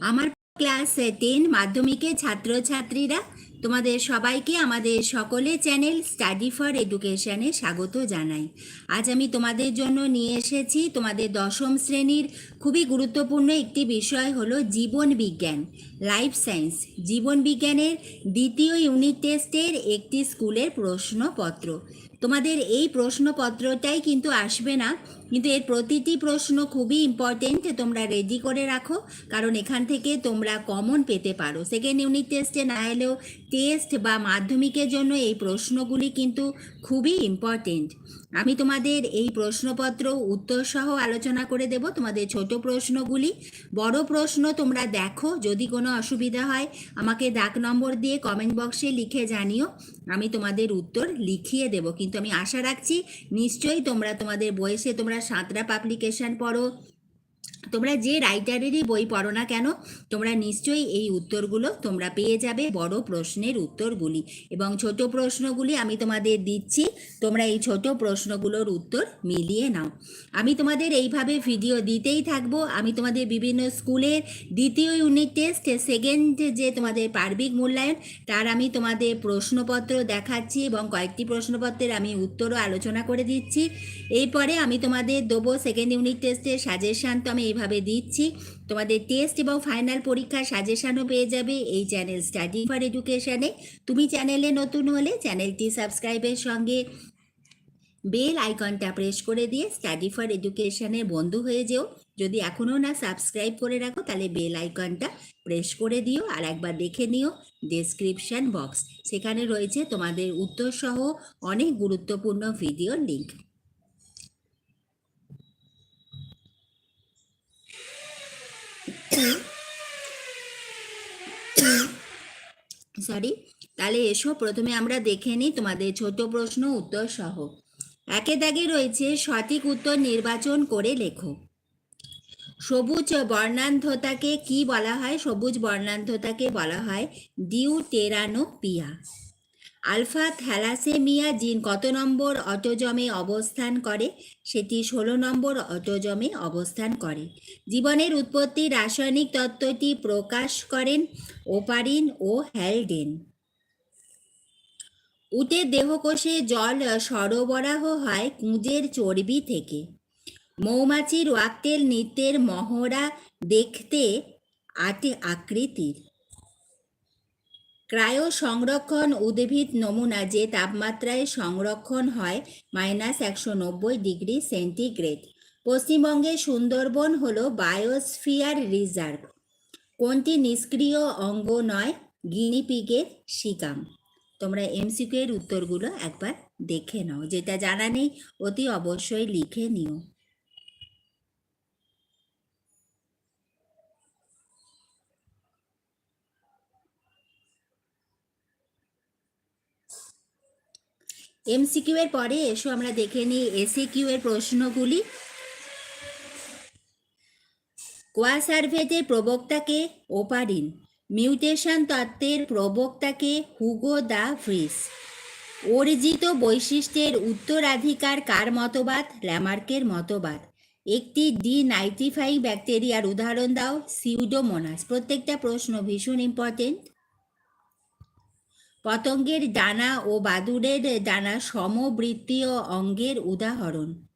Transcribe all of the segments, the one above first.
আমার class ten মাধ্যমিকের ছাত্রছাত্রীরা, তোমাদের সবাইকে আমাদের সকলে চ্যানেল স্টাডি ফর এডুকেশনে স্বাগত জানাই। আজ আমি তোমাদের জন্য নিয়ে এসেছি তোমাদের দশম শ্রেণির খুবই গুরুত্বপূর্ণ একটি বিষয় হলো জীবন বিজ্ঞান, লাইফ সায়েন্স। জীবন বিজ্ঞানের দ্বিতীয় ইউনিট টেস্টের একটি স্কুলের প্রশ্নপত্র। তোমাদের এই প্রশ্নপত্রটাই কিন্তু আসবে না। কিন্তু এর প্রতিটি প্রশ্ন খুবই ইম্পর্টেন্ট তোমরা রেডি করে রাখো। কারণ এখান থেকে তোমরা কমন পেতে পারো। সেকেন্ড ইউনিট টেস্টে না এলেও টেস্ট বা মাধ্যমিকের জন্য এই প্রশ্নগুলি কিন্তু খুবই ইম্পর্টেন্ট আমি তোমাদের এই প্রশ্নপত্র উত্তর সহ আলোচনা করে দেব। তোমাদের ছোট প্রশ্নগুলি, বড় প্রশ্ন তোমরা দেখো, যদি কোনো অসুবিধা হয়, আমাকে ডাক নম্বর দিয়ে কমেন্ট বক্সে লিখে জানিও। আমি তোমাদের উত্তর লিখিয়ে দেব। কিন্তু আমি আশা রাখছি, নিশ্চয়ই তোমরা তোমাদের বয়সে তোমরা সাঁতরা পাবলিকেশন পড়ো। তোমরা যে রাইটারেরই বই পড়ো না কেন, তোমরা নিশ্চয়ই এই উত্তরগুলো তোমরা পেয়ে যাবে বড় প্রশ্নের উত্তরগুলি। এবং ছোট প্রশ্নগুলি আমি তোমাদের দিচ্ছি, তোমরা এই ছোট প্রশ্নগুলোর উত্তর মিলিয়ে নাও। আমি তোমাদের এইভাবে ভিডিও দিতেই থাকব। আমি তোমাদের বিভিন্ন স্কুলের দ্বিতীয় ইউনিট টেস্ট সেকেন্ড যে তোমাদের পার্বিক মূল্যায়ন, তার আমি তোমাদের প্রশ্নপত্র দেখাচ্ছি এবং কয়েকটি প্রশ্নপত্রের আমি উত্তরও আলোচনা করে দিচ্ছি। এরপরে আমি তোমাদের দেবো সেকেন্ড ইউনিট টেস্টের সাজেশান তো আমি এইভাবে দিচ্ছি, তোমাদের টেস্ট এবং ফাইনাল পরীক্ষার সাজেশানও পেয়ে যাবে এই চ্যানেল স্টাডি ফর এডুকেশনে তুমি চ্যানেলে নতুন হলে চ্যানেলটি সাবস্ক্রাইবের সঙ্গে বেল আইকনটা প্রেস করে দিয়ে স্টাডি ফর এডুকেশনের বন্ধু হয়ে যেও। যদি এখনও না সাবস্ক্রাইব করে রাখো, তাহলে বেল আইকনটা প্রেস করে দিও আর একবার দেখে নিও ডেসক্রিপশন বক্স সেখানে রয়েছে তোমাদের উত্তর সহ অনেক গুরুত্বপূর্ণ ভিডিওর লিঙ্ক সরি তাহলে এসো, প্রথমে আমরা দেখে নিই তোমাদের ছোট প্রশ্ন উত্তর সহ। একে দাগে রয়েছে সঠিক উত্তর নির্বাচন করে লেখো। সবুজ বর্ণান্ধতাকে কি বলা হয়? সবুজ বর্ণান্ধতাকে বলা হয় ডিউটেরানোপিয়া। আলফা থ্যালাসেমিয়া জিন কত নম্বর অটোজমে অবস্থান করে? সেটি ষোলো নম্বর অটোজমে অবস্থান করে। জীবনের উৎপত্তি রাসায়নিক তত্ত্বটি প্রকাশ করেন ওপারিন ও হ্যালডেন। উটের দেহকোষে জল সরবরাহ হয় কুঁজের চর্বি থেকে। মৌমাছির ওয়াক্তেল নৃত্যের মহড়া দেখতে আটে আকৃতির। ক্রায়ো সংরক্ষণ উদ্ভিদ নমুনা যে তাপমাত্রায় সংরক্ষণ হয়, মাইনাস একশো নব্বই ডিগ্রি সেন্টিগ্রেড। পশ্চিমবঙ্গে সুন্দরবন হল বায়োস্ফিয়ার রিজার্ভ। কোনটি নিষ্ক্রিয় অঙ্গ নয়? গিনিপিগের শিকাম। তোমরা এমসিকিউ এর উত্তরগুলো একবার দেখে নাও, যেটা জানা নেই, অতি অবশ্যই লিখে নিও। এমসিকিউ এর পরে এসো, আমরা দেখে নিই এসি কিউ এর প্রশ্নগুলি। কোয়া সার্ভেটের প্রবক্তাকে ওপারিন। মিউটেশন তত্ত্বের প্রবক্তাকে হুগো দা ফ্রিস। অর্জিত বৈশিষ্ট্যের উত্তরাধিকার কার মতবাদ? ল্যামার্কের মতবাদ। একটি ডি নাইনটি ফাইভ ব্যাকটেরিয়ার উদাহরণ দাও, সিউডোমোনাস। প্রত্যেকটা প্রশ্ন ভীষণ ইম্পর্টেন্ট পতঙ্গের ডানা ও বাদুড়ের ডানা সমবৃত্তীয় অঙ্গের উদাহরণ।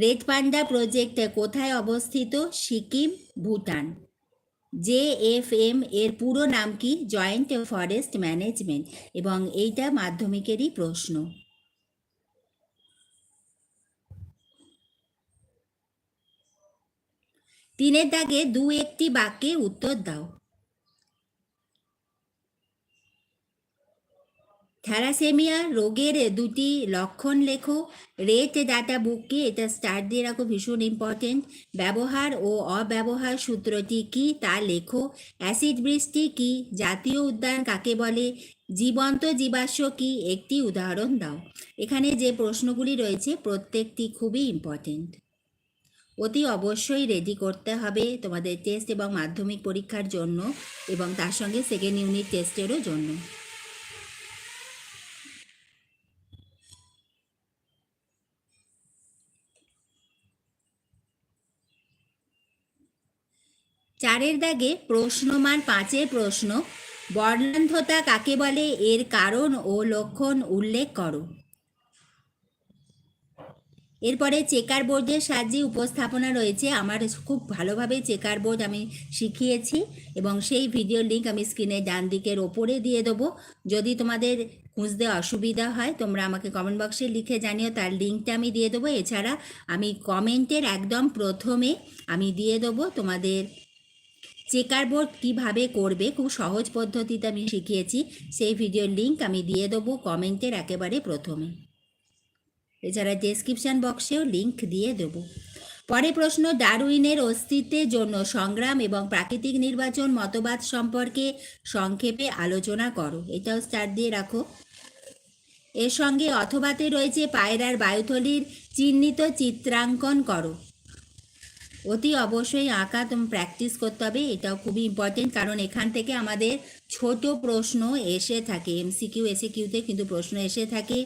রেড পান্ডা প্রজেক্ট কোথায় অবস্থিত? Sikkim, Bhutan. J F M এর পুরো নাম কি? Joint forest management. এবং এইটা মাধ্যমিকেরই প্রশ্ন। তিনের দাগে দু একটি বাক্যে উত্তর দাও। থ্যালাসেমিয়া রোগের দুটি লক্ষণ লেখো। রেট ডাটা বুককে এটা স্টার্ট দিয়ে রাখো, ভীষণ ইম্পর্টেন্ট ব্যবহার ও অব্যবহার সূত্রটি কি তা লেখো। অ্যাসিড বৃষ্টি কি, জাতীয় উদ্যান কাকে বলে, জীবন্ত জীবাশ্ম কি, একটি উদাহরণ দাও। এখানে যে প্রশ্নগুলি রয়েছে, প্রত্যেকটি খুবই ইম্পর্টেন্ট অতি অবশ্যই রেডি করতে হবে তোমাদের টেস্ট এবং মাধ্যমিক পরীক্ষার জন্য এবং তার সঙ্গে সেকেন্ড ইউনিট টেস্টেরও জন্য। চারের দাগে প্রশ্নমান পাঁচের প্রশ্ন। বর্ণান্ধতা কাকে বলে? এর কারণ ও লক্ষণ উল্লেখ করো। এরপরে চেকার বোর্ডের সাহায্যে উপস্থাপনা রয়েছে। আমার খুব ভালোভাবে চেকার বোর্ড আমি শিখিয়েছি এবং সেই ভিডিও লিঙ্ক আমি স্ক্রিনে ডান দিকের ওপরে দিয়ে দেবো। যদি তোমাদের খুঁজতে অসুবিধা হয়, তোমরা আমাকে কমেন্ট বক্সে লিখে জানিও, তার লিঙ্কটা আমি দিয়ে দেবো। এছাড়া আমি কমেন্টের একদম প্রথমে আমি দিয়ে দেবো তোমাদের চেকার বোর্ড কীভাবে করবে খুব সহজ পদ্ধতিতে আমি শিখিয়েছি। সেই ভিডিওর লিঙ্ক আমি দিয়ে দেবো কমেন্টের একেবারে প্রথমে। এছাড়া ডেসক্রিপশন বক্সেও লিঙ্ক দিয়ে দেবো। পরে প্রশ্ন, ডারউইনের অস্তিত্বের জন্য সংগ্রাম এবং প্রাকৃতিক নির্বাচন মতবাদ সম্পর্কে সংক্ষেপে আলোচনা করো। এটাও স্টার দিয়ে রাখো। এর সঙ্গে অথবাতে রয়েছে পায়রার বায়ুথলির চিহ্নিত চিত্রাঙ্কন করো। অতি অবশ্যই আঁকা তুমি প্র্যাকটিস করতে হবে, এটাও খুবই ইম্পর্টেন্ট কারণ এখান থেকে আমাদের ছোট প্রশ্ন এসে থাকে এমসিকিউ এসে কিউতে কিন্তু প্রশ্ন এসে থাকে।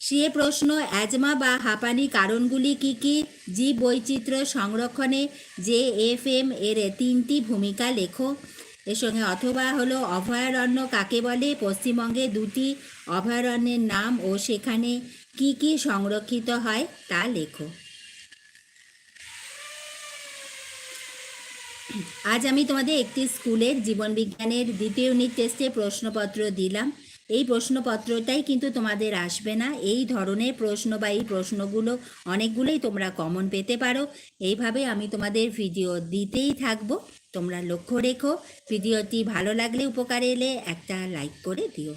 সে প্রশ্ন অ্যাজমা বা হাঁপানি কারণগুলি কি কি? জীব বৈচিত্র্য সংরক্ষণে যে এফ এম এর তিনটি ভূমিকা লেখো। এর সঙ্গে অথবা হলো অভয়ারণ্য কাকে বলে? পশ্চিমবঙ্গে দুটি অভয়ারণ্যের নাম ও সেখানে কি কি সংরক্ষিত হয় তা লেখো। আজ আমি তোমাদের একটি স্কুলের জীবনবিজ্ঞানের দ্বিতীয় ইউনিট টেস্টে প্রশ্নপত্র দিলাম। এই প্রশ্নপত্রটাই কিন্তু তোমাদের আসবে না। এই ধরনের প্রশ্ন বা এই প্রশ্নগুলো অনেকগুলোই তোমরা কমন পেতে পারো। এইভাবে আমি তোমাদের ভিডিও দিতেই থাকব। তোমরা লক্ষ্য রেখো। ভিডিওটি ভালো লাগলে, উপকারে এলে একটা লাইক করে দিও।